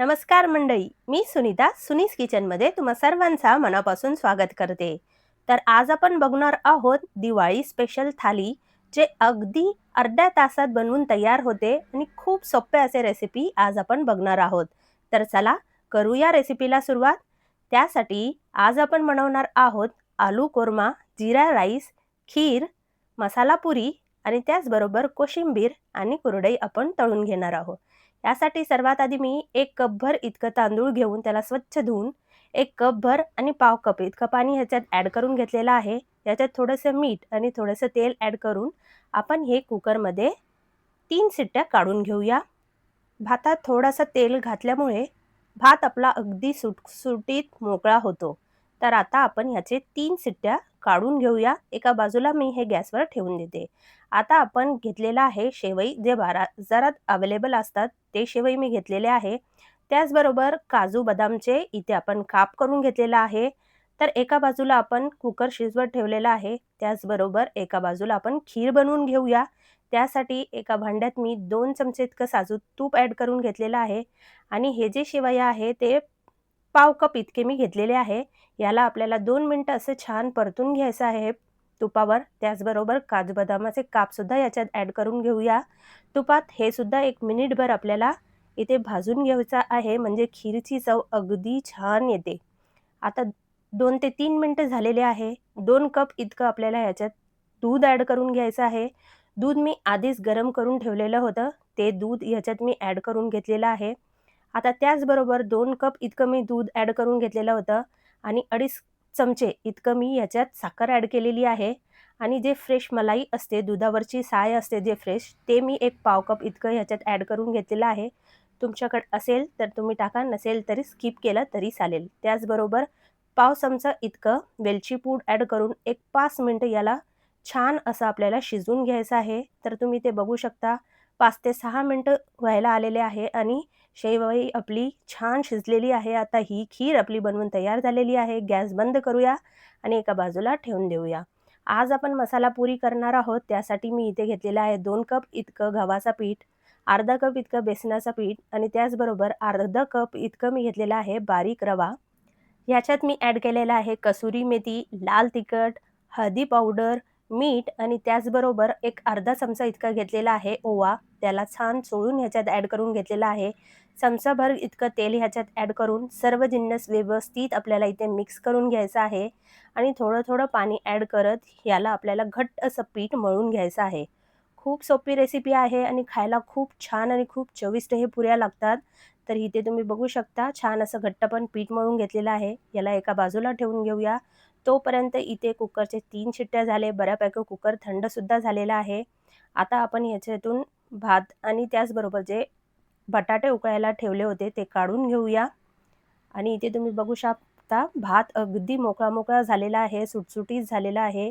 नमस्कार मंडळी मी सुनीता सुनीस किचनमध्ये तुम्हा सर्वांचा मनापासून स्वागत करते. तर आज आपण बघणार आहोत दिवाळी स्पेशल थाली जे अगदी अर्ध्या तासात बनवून तयार होते आणि खूप सोपे असे रेसिपी आज आपण बघणार आहोत. तर चला करूया रेसिपीला सुरुवात. त्यासाठी आज आपण बनवणार आहोत आलू कोरमा जिरा राईस खीर मसाला पुरी आणि त्याचबरोबर कोशिंबीर आणि कुरडई आपण तळून घेणार आहोत. यासाठी सर्वात आधी मी एक कपभर इतकं तांदूळ घेऊन त्याला स्वच्छ धुवून एक कपभर आणि पाव कप इतकं पाणी ह्याच्यात ॲड करून घेतलेलं आहे. याच्यात थोडंसं मीठ आणि थोडंसं तेल ॲड करून आपण हे कुकरमध्ये तीन सिट्ट्या काढून घेऊया. भातात थोडंसं तेल घातल्यामुळे भात आपला अगदी सुटसुटीत मोकळा होतो. तर आता आपण ह्याचे तीन सिट्ट्या काढून घेऊया. एका बाजूला मी हे गॅसवर ठेवून देते. आता आपण घेतलेला आहे शेवई. जे बाजारात अवेलेबल असतात ते शेवई मी घेतलेले आहे. त्याचबरोबर काजू बदामचे इथे आपण काप करून घेतलेला आहे. तर एका बाजूला आपण कुकर शिजवत ठेवलेला आहे. त्याचबरोबर एका बाजूला आपण खीर बनवून घेऊया. त्यासाठी एका भांड्यात मी दोन चमचे इतकं साजू तूप ॲड करून घेतलेलं आहे. आणि हे जे शेवया आहे ते पाव कप इतके मी घेतलेले आहे. याला आपल्याला दोन मिनटं असं छान परतून घ्यायचं आहे. तुपावर त्याचबरोबर काजू बदामाचे कापसुद्धा याच्यात ॲड करून घेऊया. तुपात हे सुद्धा एक मिनिटभर आपल्याला इथे भाजून घ्यायचा आहे. म्हणजे खीरची चव अगदी छान येते. आता दोन ते तीन मिनटं झालेले आहे. दोन कप इतकं आपल्याला ह्याच्यात दूध ॲड करून घ्यायचं आहे. दूध मी आधीच गरम करून ठेवलेलं होतं. ते दूध ह्याच्यात मी ॲड करून घेतलेलं आहे. आता त्याचबरोबर दोन कप इतकं मी दूध ॲड करून घेतलेलं होतं आणि अडीच चमचे इतकं मी याच्यात साखर ॲड केलेली आहे. आणि जे फ्रेश मलाई असते दुधावरची साय असते जे फ्रेश ते मी एक पाव कप इतकं ह्याच्यात ॲड करून घेतलेलं आहे. तुमच्याकडे असेल तर तुम्ही टाका नसेल तरी स्किप केलं तरी चालेल. त्याचबरोबर पाव चमचा इतकं वेलची पूड ॲड करून एक पाच मिनटं याला छान असं आपल्याला शिजवून घ्यायचं आहे. तर तुम्ही ते बघू शकता. पाच ते सहा मिनटं व्हायला आलेले आहे आणि शेवई आपली छान शिजलेली आहे. आता ही खीर आपली बनवून तयार झालेली आहे. गॅस बंद करूया आणि एका बाजूला ठेवून देऊया. आज आपण मसाला पुरी करणार आहोत. त्यासाठी मी इथे घेतलेलं आहे दोन कप इतकं गव्हाचा पीठ अर्धा कप इतकं बेसनाचं पीठ आणि त्याचबरोबर अर्धा कप इतकं मी घेतलेलं आहे बारीक रवा. ह्याच्यात मी ॲड केलेला आहे कसुरी मेथी लाल तिखट हळदी पावडर मीठ आणि त्याचबरोबर एक अर्धा चमचा इतका घेतलेला आहे ओवा. त्याला छान चोळून ह्याच्यात ॲड करून घेतलेला आहे. चमचाभर इतकं तेल ह्याच्यात ॲड करून सर्व जिन्नस व्यवस्थित आपल्याला इथे मिक्स करून घ्यायचं आहे. आणि थोडं थोडं पाणी ॲड करत ह्याला आपल्याला घट्ट असं पीठ मळून घ्यायचं आहे. खूप सोपी रेसिपी आहे आणि खायला खूप छान आणि खूप चविष्ट हे पुऱ्या लागतात. तर इथे तुम्ही बघू शकता छान असं घट्ट पण पीठ मळून घेतलेलं आहे. याला एका बाजूला ठेवून घेऊया. तोपर्यंत इथे कुकरचे तीन शिट्ट्या झाले बऱ्यापैकी कुकर थंडसुद्धा झालेला आहे. आता आपण याच्यातून भात आणि त्याचबरोबर जे बटाटे उकळायला ठेवले होते ते काढून घेऊया. आणि इथे तुम्ही बघू शकता भात अगदी मोकळा मोकळा झालेला आहे सुटसुटीत झालेला आहे.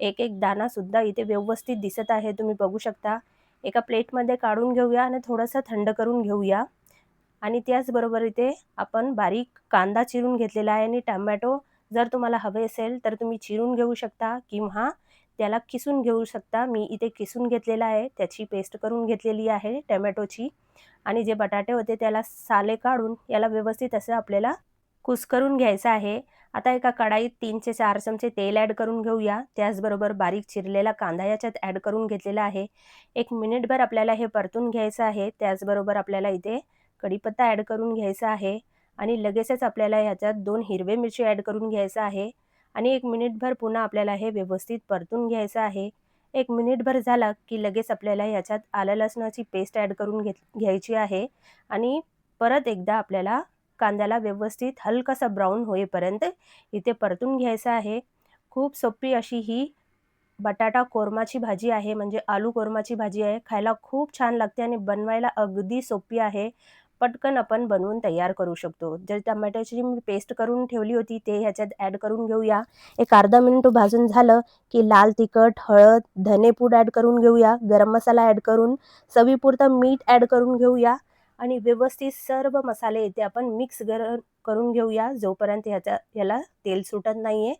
एक एक दाणासुद्धा इथे व्यवस्थित दिसत आहे तुम्ही बघू शकता. एका प्लेटमध्ये काढून घेऊया आणि थोडंसं थंड करून घेऊया. आणि त्याचबरोबर इथे आपण बारीक कांदा चिरून घेतलेला आहे आणि टमॅटो जर तुम्हाला हवे असेल तर तुम्ही चिरून घेऊ शकता किंवा त्याला किसून घेऊ शकता. मी इथे किसून घेतलेला आहे. त्याची पेस्ट करून घेतलेली आहे टमॅटोची. आणि जे बटाटे होते त्याला साले काढून याला व्यवस्थित असं आपल्याला कुस्करून घ्यायचं आहे. आता एका कढाईत तीन ते चार चमचे तेल ॲड करून घेऊया. त्याचबरोबर बारीक चिरलेला कांदा याच्यात ॲड करून घेतलेला आहे. एक मिनिटभर आपल्याला हे परतून घ्यायचं आहे. त्याचबरोबर आपल्याला इथे कढीपत्ता ॲड करून घ्यायचा आहे. आणि लगेचच आपल्याला ह्याच्यात दोन हिरवे मिरची ॲड करून घ्यायचं आहे. आणि एक मिनिटभर पुन्हा आपल्याला हे व्यवस्थित परतून घ्यायचं आहे. एक मिनिटभर झाला की लगेच आपल्याला ह्याच्यात आलं लसणाची पेस्ट ॲड करून घेत घ्यायची आहे. आणि परत एकदा आपल्याला कांद्याला व्यवस्थित हलकासा ब्राऊन होईपर्यंत इथे परतून घ्यायचं आहे. खूप सोपी अशी ही बटाटा कोरमाची भाजी आहे म्हणजे आलू कोरमाची भाजी आहे. खायला खूप छान लागते आणि बनवायला अगदी सोपी आहे. पटकन आपण बनवून तयार करू शकतो. जर टमाट्याची मी पेस्ट करून ठेवली होती ते ह्याच्यात ॲड करून घेऊया. एक अर्धा मिनिट भाजून झालं की लाल तिखट हळद धनेपूड ॲड करून घेऊया. गरम मसाला ॲड करून चवीपुरतं मीठ ॲड करून घेऊया. आणि व्यवस्थित सर्व मसाले इथे आपण मिक्स गर करून घेऊया. जोपर्यंत ह्याचा ह्याला तेल सुटत नाही आहे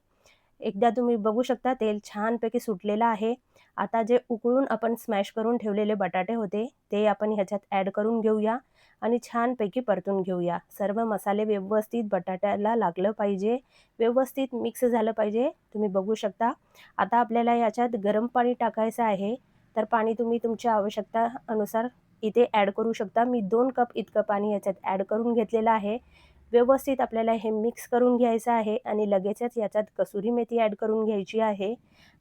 एकदा तुम्ही बघू शकता तेल छानपैकी सुटलेलं आहे. आता जे उकळून आपण स्मॅश करून ठेवलेले बटाटे होते ते आपण ह्याच्यात ॲड करून घेऊया. आणि छानपैकी परतून घेऊया. सर्व मसाले व्यवस्थित बटाट्याला लागलं पाहिजे. व्यवस्थित मिक्स झालं पाहिजे. तुम्ही बघू शकता. आता आपल्याला याच्यात गरम पाणी टाकायचं आहे. तर पाणी तुम्ही तुमच्या आवश्यकता अनुसार इथे ॲड करू शकता. मी दोन कप इतकं पाणी याच्यात ॲड करून घेतलेलं आहे. व्यवस्थित आपल्याला हे मिक्स करून घ्यायचं आहे आणि लगेचच याच्यात कसुरी मेथी ॲड करून घ्यायची आहे.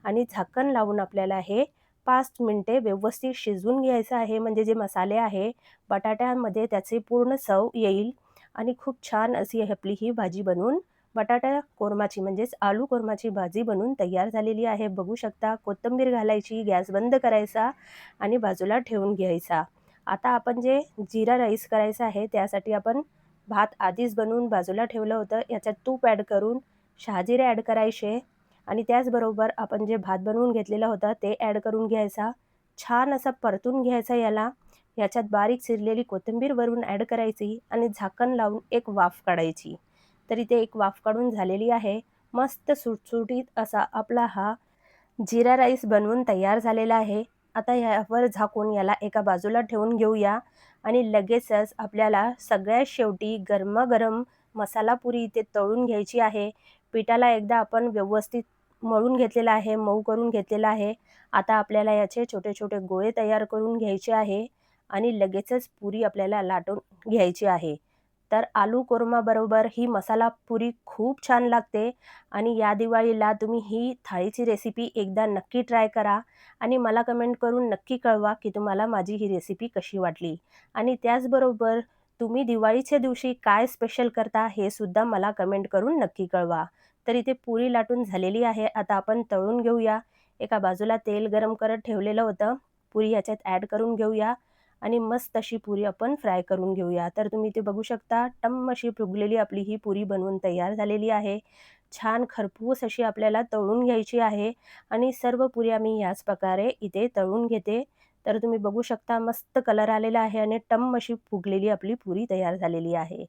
आणि झाकण लावून आपल्याला हे पाच मिनटे व्यवस्थित शिजवून घ्यायचं आहे. म्हणजे जे मसाले आहे बटाट्यामध्ये त्याचे पूर्ण चव येईल. आणि खूप छान अशी आपली ही भाजी बनवून बटाटा कोरमाची म्हणजेच आलू कोरमाची भाजी बनवून तयार झालेली आहे. बघू शकता कोथिंबीर घालायची गॅस बंद करायचा आणि बाजूला ठेवून घ्यायचा. आता आपण जे जिरा राईस करायचं आहे त्यासाठी आपण भात आधीच बनवून बाजूला ठेवलं होतं. याच्यात तूप ॲड करून शहाजिरे ॲड करायचे. आणि त्याचबरोबर आपण जे भात बनवून घेतलेला होता ते ॲड करून घ्यायचा. छान असा परतून घ्यायचा याला. याच्यात बारीक चिरलेली कोथिंबीर वरून ॲड करायची आणि झाकण लावून एक वाफ काढायची. तर इथे एक वाफ काढून झालेली आहे. मस्त सुटसुटीत असा आपला हा जिरा राईस बनवून तयार झालेला आहे. आता यावर झाकून याला एका बाजूला ठेवून घेऊया. आणि लगेचच आपल्याला सगळ्यात शेवटी गरमागरम मसाला पुरी इथे तळून घ्यायची आहे. पिठाला एकदा आपण व्यवस्थित मळून घेतलेला आहे मऊ करून घेतलेला आहे. आता आपल्याला याचे छोटे छोटे गोळे तयार करून घ्यायचे आहे आणि लगेचच पुरी आपल्याला लाटून घ्यायची आहे. तर आलू कोरमाबरोबर ही मसाला पुरी खूप छान लागते आणि या दिवाळीला तुम्ही ही थाळीची रेसिपी एकदा नक्की ट्राय करा आणि मला कमेंट करून नक्की कळवा की तुम्हाला माझी ही रेसिपी कशी वाटली. आणि त्याचबरोबर तुम्ही दिवाळीच्या दिवशी काय स्पेशल करता हे सुद्धा मला कमेंट करून नक्की कळवा. तर इथे पुरी लाटून झालेली आहे. आता आपण तळून घेऊया. एका बाजूला तेल गरम करत ठेवलेलं होतं. पुरी याच्यात ॲड करून घेऊया. आणि मस्त अशी पुरी आपण फ्राय करून घेऊया. तर तुम्ही ते बघू शकता टम्म अशी फुगलेली आपली ही पुरी बनवून तयार झालेली आहे. छान खरपूस अशी आपल्याला तळून घ्यायची आहे. आणि सर्व पुरी मी याच प्रकारे इथे तळून घेते. तर तुम्ही बघू शकता मस्त कलर आलेला आहे आणि टम अशी फुगलेली आपली पुरी तयार झालेली आहे.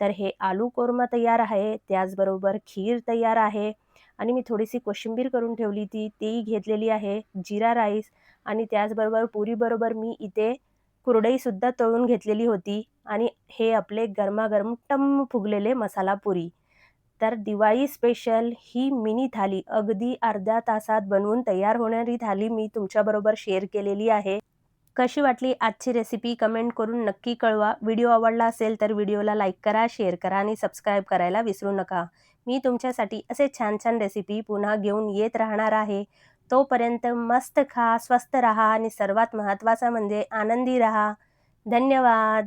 तर हे आलू कोरमा तयार आहे त्याचबरोबर खीर तयार आहे आणि मी थोडीशी कोशिंबीर करून ठेवली ती तेही घेतलेली आहे जिरा राईस आणि त्याचबरोबर पुरीबरोबर मी इथे कुरडईसुद्धा तळून घेतलेली होती आणि हे आपले गरमागरम टम फुगलेले मसाला पुरी. तर दिवाळी स्पेशल ही मिनी थाली अगदी अर्ध्या तासात बनवून तयार होणारी थाली मी तुमच्याबरोबर शेअर केलेली आहे. कशी वाटली आजची रेसिपी कमेंट करून नक्की कळवा. व्हिडिओ आवडला असेल तर व्हिडिओला लाईक करा शेअर करा आणि सबस्क्राईब करायला विसरू नका. मी तुमच्यासाठी असे छान छान रेसिपी पुन्हा घेऊन येत राहणार आहे. तोपर्यंत मस्त खा स्वस्त रहा आणि सर्वात महत्त्वाचं म्हणजे आनंदी रहा. धन्यवाद!